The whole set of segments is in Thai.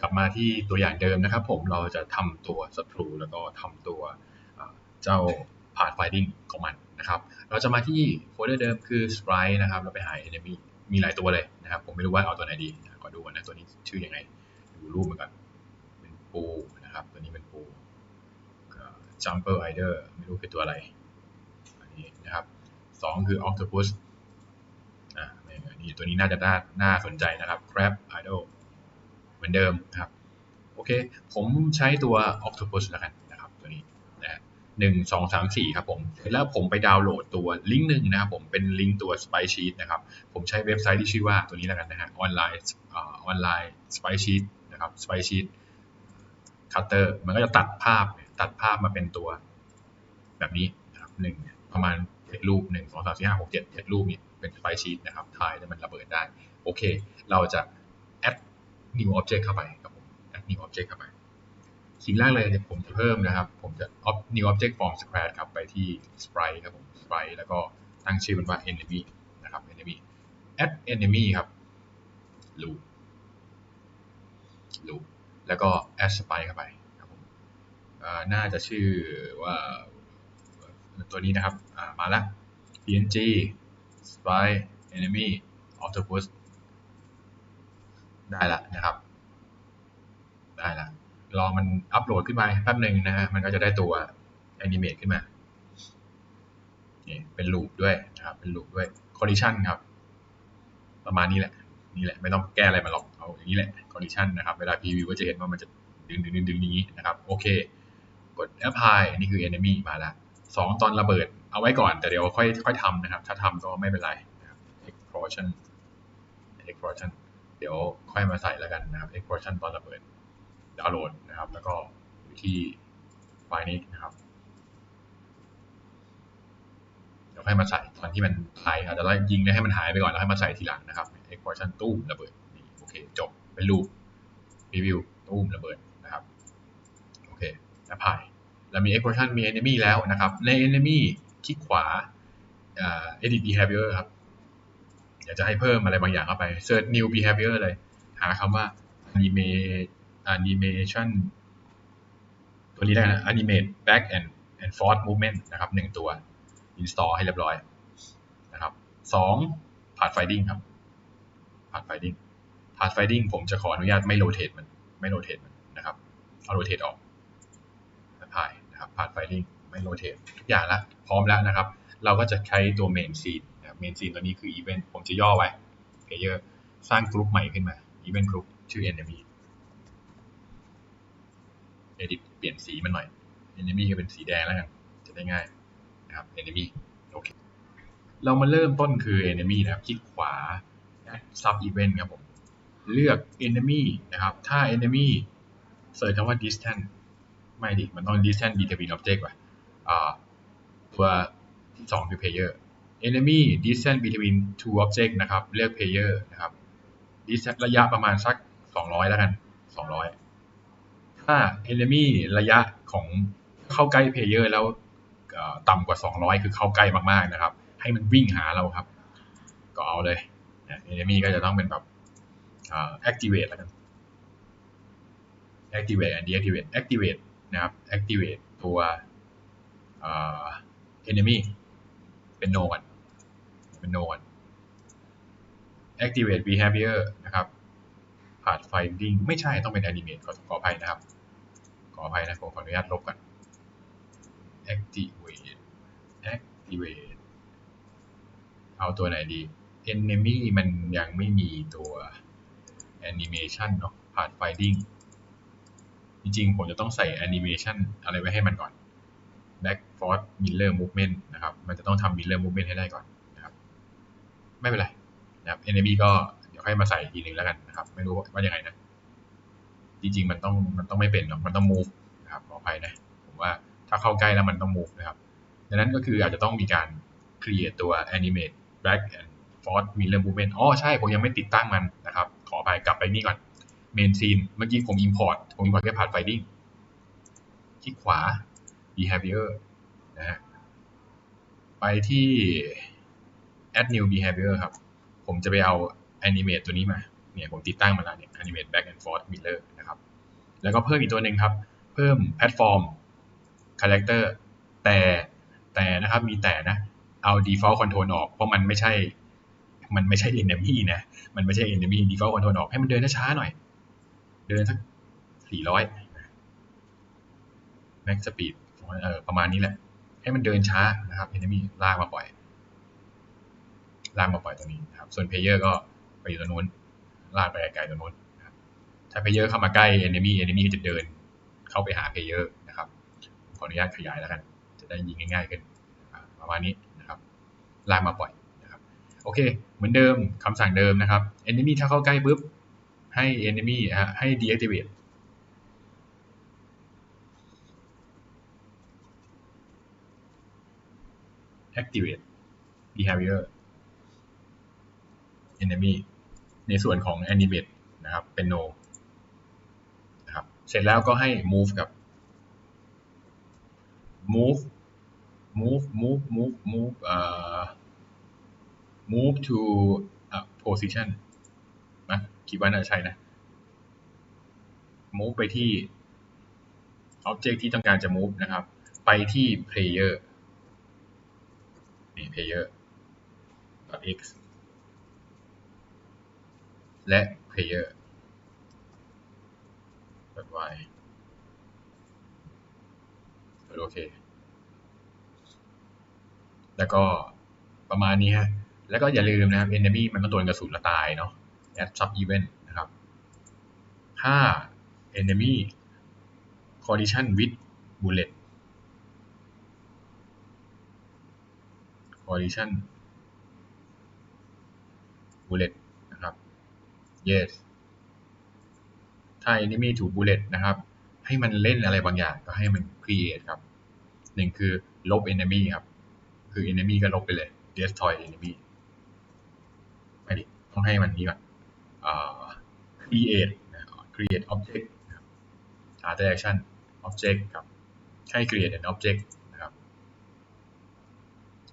กลับมาที่ตัวอย่างเดิมนะครับ ผมเราจะทำตัวศัตรูแล้วก็ทำตัวเจ้า path finding ของมันนะครับ เราจะมาที่โฟลเดอร์เดิมคือ sprite นะครับ เราไปหา enemy มีหลายตัวเลยนะครับ ผมไม่รู้ว่าเอาตัวไหนดีขอดูก่อนนะตัวนี้ชื่อยังไง ดูรูปมันก่อนเป็นปูนะครับ ตัวนี้เป็นปู jumper rider ไม่รู้คือตัวอะไร อันนี้นะครับสองคือ octopus อ่านี่ตัวนี้น่าจะน่าน่าสนใจนะครับ crab idol เหมือนเดิมนะครับโอเค ผมใช้ตัว octopus แล้วกันนะครับตัวนี้นะหนึ่งสองสามสี่ครับผมแล้วผมไปดาวน์โหลดตัวลิงก์หนึ่งนะครับผมเป็นลิงก์ตัว Spy Sheet นะครับ ผมใช้เว็บไซต์ที่ชื่อว่าตัวนี้แล้วกันนะฮะออนไลน์ออนไลน์ Spy Sheet นะครับ Spy Sheet Cutter มันก็จะตัดภาพตัดภาพมาเป็นตัวแบบนี้นะครับหนึ่งประมาณเจ็ดรูปหนึ่งสองสามสี่ห้าหกเจ็ดเจ็ดรูปนี่เป็น Spy Sheet นะครับถ่ายแล้วมันระเบิดได้ โอเค เราจะ add new object เข้าไปครับผม add new object เข้าไป สิ่งแรกเลยเนี่ยผมจะเพิ่มนะครับ ผมจะ new object from scratch ครับไปที่ sprite ครับผม sprite แล้วก็ตั้งชื่อมันว่า enemy นะครับ enemy add enemy ครับ loop loop แล้วก็ add sprite เข้าไปครับผมน่าจะชื่อว่าตัวนี้นะครับ มาแล้ว png sprite enemy octopus ได้ละนะครับ ได้ละรอมันอัปโหลดขึ้นมาแป๊บหนึ่งนะฮะมันก็จะได้ตัวแอนิเมตขึ้นมานี่เป็นลูปด้วยนะครับ เป็นลูปด้วยคอนดิชันครับ ประมาณนี้แหละ นี่แหละ ไม่ต้องแก้อะไรมาหรอก เอาอย่างนี้แหละคอนดิชันนะครับ เวลาพรีวิวก็จะเห็นว่ามันจะดึงดึงดึงดึงอย่างนี้นะครับ โอเค กด apply นี่คือ enemy มาแล้วสองตอนระเบิด เอาไว้ก่อน แต่เดี๋ยวค่อยค่อยทำนะครับ ถ้าทำก็ไม่เป็นไรนะครับ explosion explosion เดี๋ยวค่อยมาใส่แล้วกันนะครับ explosion ตอนระเบิดดาวน์โหลดนะครับ แล้วก็อยู่ที่ไฟล์นี้นะครับ เดี๋ยวให้มาใส่ตอนที่มันหายอาจจะไล่ยิงแล้วให้มันหายไปก่อนแล้วให้มาใส่ทีหลังนะครับ explosion ตู้มระเบิดนี่โอเคจบเป็นรูปรีวิวตู้มระเบิดนะครับโอเคแอปพลายเรามี explosion มี enemy แล้วนะครับ ใน enemy คลิกขวา edit behavior ครับ อยากจะให้เพิ่มอะไรบางอย่างเข้าไป search new behavior เลย หาคำว่า anime animation ตัวนี้ได้นะ animate back and and forth movement นะครับหนึ่งตัว install ให้เรียบร้อยนะครับสอง path finding ครับ path finding path finding ผมจะขออนุญาตไม่ rotate มัน ไม่ rotate มันนะครับ เอา rotate ออกพายนะครับ path finding ไม่ rotate ทุกอย่างล้วพร้อมแล้วนะครับ เราก็จะใช้ตัว main scene นะครับ main scene ตัวนี้คือ event ผมจะย่อไว้ player สร้างกลุ่มใหม่ขึ้นมา event group ชื่อ enemy edit เปลี่ยนสีมันหน่อย enemy ก็เป็นสีแดงแล้วกันจะได้ง่ายนะครับ enemy โอเคเรามาเริ่มต้นคือ enemy นะครับคลิกขวา sub event ครับผมเลือก enemy นะครับ ถ้า enemy เสิร์ชคำว่า distance ไม่ดิ มันต้อง distance between object ว่ะตัวที่สองคือ player enemy distance between two object นะครับ เลือก player นะครับ distance ระยะประมาณสัก 200 แล้วกัน 200 ถ้า enemy ระยะของเข้าใกล้ player แล้วต่ำกว่า 200 คือเข้าใกล้มากๆนะครับ ให้มันวิ่งหาเราครับ ก็เอาเลย enemy ก็จะต้องเป็นแบบ activate แล้วกัน activate and deactivate activate นะครับ activate ตัว enemy เป็น no ก่อน เป็น no ก่อน activate behavior นะครับ path finding ไม่ใช่ต้องเป็น animate ขอขออภัยนะครับ ขออภัยนะผมขออนุญาตลบก่อน activate activate เอาตัวไหนดี enemy มันยังไม่มีตัว animation เนาะ path finding จริงๆ ผมจะต้องใส่ animation อะไรไว้ให้มันก่อน back forward mirror movement นะครับ มันจะต้องทำ mirror movement ให้ได้ก่อน ไม่เป็นไรนะครับ enemy ก็เดี๋ยวค่อยมาใส่อีกทีหนึ่งแล้วกันนะครับ ไม่รู้ว่ายังไงนะ จริงๆมันต้องมันต้องไม่เป็นหรอกมันต้อง move นะครับขออภัยนะผมว่าถ้าเข้าใกล้แล้วมันต้อง move นะครับดังนั้นก็คืออาจจะต้องมีการ create ตัว animate back and forward mirror movement อ๋อใช่ ผมยังไม่ติดตั้งมันนะครับ ขออภัยกลับไปนี่ก่อน main scene เมื่อกี้ผม import ผม import แค่ path finding คลิกขวา behavior นะฮะไปที่ add new behavior ครับ ผมจะไปเอา animate ตัวนี้มา เนี่ยผมติดตั้งมาแล้วเนี่ย animate back and forth mirror นะครับ แล้วก็เพิ่มอีกตัวหนึ่งครับ เพิ่มแพลตฟอร์ม character แต่แต่นะครับมีแต่นะ เอา default control ออก เพราะมันไม่ใช่ มันไม่ใช่ enemy นะ มันไม่ใช่ enemy default control ออก ให้มันเดินช้าหน่อย เดินสักสี่ร้อย max speed ประมาณนี้แหละ ให้มันเดินช้านะครับ enemy ลากมาปล่อย ลากมาปล่อยตรงนี้นะครับส่วน player ก็ไปอยู่ตรงนู้นลากไปไกลตรงนู้นถ้า player เข้ามาใกล้ enemy enemy ก็จะเดินเข้าไปหา player นะครับ ขออนุญาตขยายแล้วกัน จะได้ยิงง่ายๆขึ้นประมาณนี้นะครับลากมาปล่อยนะครับโอเค เหมือนเดิมคำสั่งเดิมนะครับ enemy ถ้าเข้าใกล้ปุ๊บให้ enemy อะให้ deactivate activate behavior enemy ในส่วนของ animate นะครับเป็น no นะครับเสร็จแล้วก็ให้ move กับ move move move move move เอ่อ move to a position นะคิดว่าน่าใช่นะ move ไปที่ object ที่ต้องการจะ move นะครับ ไปที่ player นี่ player x และ player y โอเค แล้วก็ประมาณนี้ฮะ แล้วก็อย่าลืมนะครับ enemy มันต้องโดนกระสุนละตายเนาะ at sub event นะครับ ถ้า enemy collision with bullet collision bullet yes ถ้า enemy ถูก bullet นะครับ ให้มันเล่นอะไรบางอย่างก็ให้มัน create ครับหนึ่งคือลบ enemy ครับ คือ enemy ก็ลบไปเลย destroy enemy ไม่ดิต้องให้มันนี้ก่อน create create object นะครับ after action object ครับ ให้ create an object นะครับ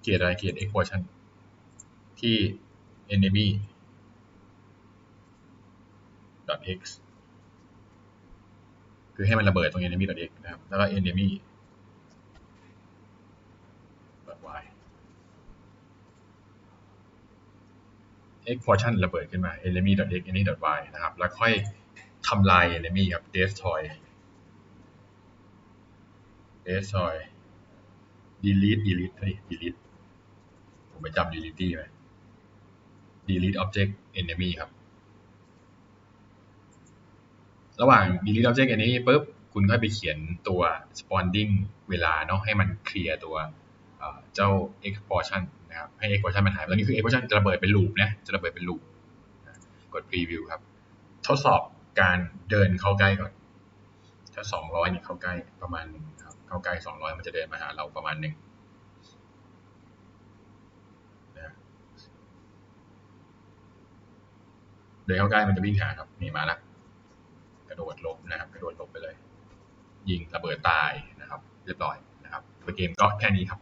create อะไร create expression ที่ enemy x คือให้มันระเบิดตรง enemy x นะครับ แล้วก็ enemy y x portion ระเบิดขึ้นมา enemy x enemy y นะครับ แล้วค่อยทำลาย enemy ครับ destroy destroy delete delete เฮ้ย delete ผมไปจำ delete ไหม delete object enemy ครับ ระหว่าง delete object enemy ปุ๊บคุณค่อยไปเขียนตัว spawning เวลาเนาะให้มันเคลียร์ตัวเจ้า exportion นะครับให้ exportion มันหายตอนนี้คือ exportion จะระเบิดเป็นลูปนะจะระเบิดเป็นลูปกด preview ครับ ทดสอบการเดินเข้าใกล้ก่อน ถ้า 200เนี่ยเข้าใกล้ประมาณครับเข้าใกล้ 200 มันจะเดินมาหาเราประมาณหนึ่งเดินเข้าใกล้มันจะวิ่งหาครับนี่มาแล้ว ระโดดลบนะครับ กระโดดลบไปเลย ยิงระเบิดตายนะครับ เรียบร้อยนะครับตัวเกมก็แค่นี้ครับ